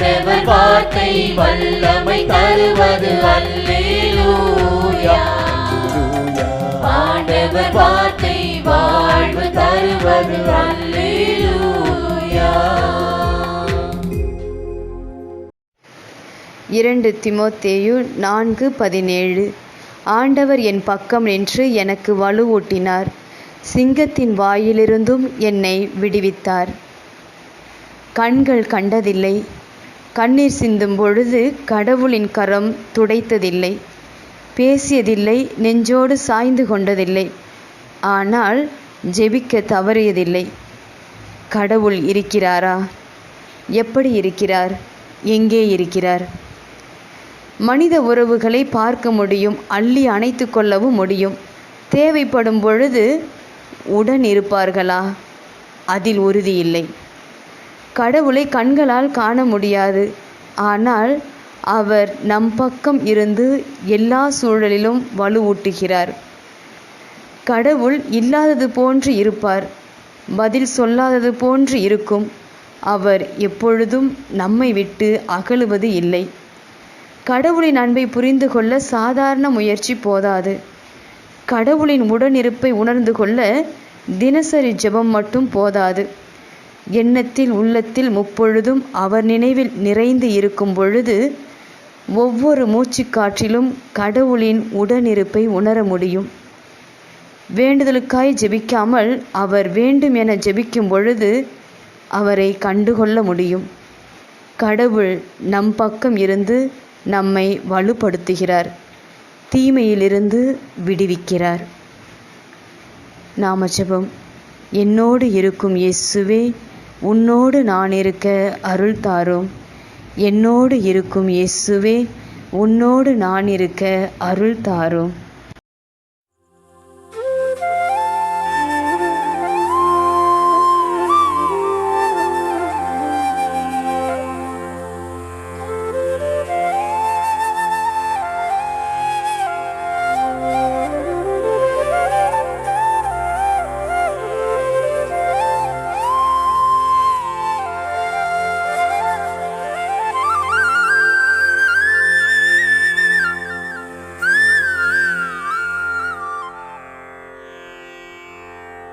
ஆண்டவர் வார்த்தை வல்லமை தருவது அல்லேலூயா. ஆண்டவர் வார்த்தை வாழ்வு தருவது அல்லேலூயா. இரண்டு திமோத்தேயு நான்கு பதினேழு. ஆண்டவர் என் பக்கம் நின்று எனக்கு வலுவூட்டினார். சிங்கத்தின் வாயிலிருந்தும் என்னை விடுவித்தார். கண்கள் கண்டதில்லை. கண்ணீர் சிந்தும் பொழுது கடவுளின் கரம் துடைத்ததில்லை. பேசியதில்லை நெஞ்சோடு சாய்ந்து கொண்டதில்லை. ஆனால் ஜெபிக்க தவறியதில்லை. கடவுள் இருக்கிறாரா? எப்படி இருக்கிறார்? எங்கே இருக்கிறார்? மனித உறவுகளை பார்க்க முடியும் அள்ளி அணைத்து கொள்ளவும் முடியும். தேவைப்படும் பொழுது உடன் இருப்பார்களா? அதில் உறுதி இல்லை கடவுளை கண்களால் காண முடியாது. ஆனால் அவர் நம் பக்கம் இருந்து எல்லா சூழலிலும் வலுவூட்டுகிறார். கடவுள் இல்லாதது போன்று இருப்பார். பதில் சொல்லாதது போன்று இருக்கும். அவர் எப்பொழுதும் நம்மை விட்டு அகலுவது இல்லை. கடவுளின் அன்பை புரிந்து கொள்ள சாதாரண முயற்சி போதாது. கடவுளின் உடனிருப்பை உணர்ந்து கொள்ள தினசரி ஜெபம் மட்டும் போதாது. எண்ணத்தில் உள்ளத்தில் முப்பொழுதும் அவர் நினைவில் நிறைந்து இருக்கும் பொழுது ஒவ்வொரு மூச்சுக்காற்றிலும் கடவுளின் உடனிருப்பை உணர முடியும். வேண்டுதலுக்காய் ஜெபிக்காமல் அவர் வேண்டும் என ஜெபிக்கும் பொழுது அவரை கண்டுகொள்ள முடியும். கடவுள் நம் பக்கம் இருந்து நம்மை வலுப்படுத்துகிறார் தீமையிலிருந்து விடுவிக்கிறார். நாம ஜெபம். என்னோடு இருக்கும் இயேசுவே உன்னோடு நான் இருக்க அருள் தாரும் என்னோடு இருக்கும் இயேசுவே உன்னோடு நான் இருக்க அருள் தாரும்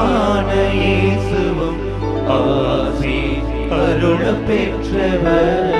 கனியுமான இயேசுவும் ஆசி அருள பெற்றவர்.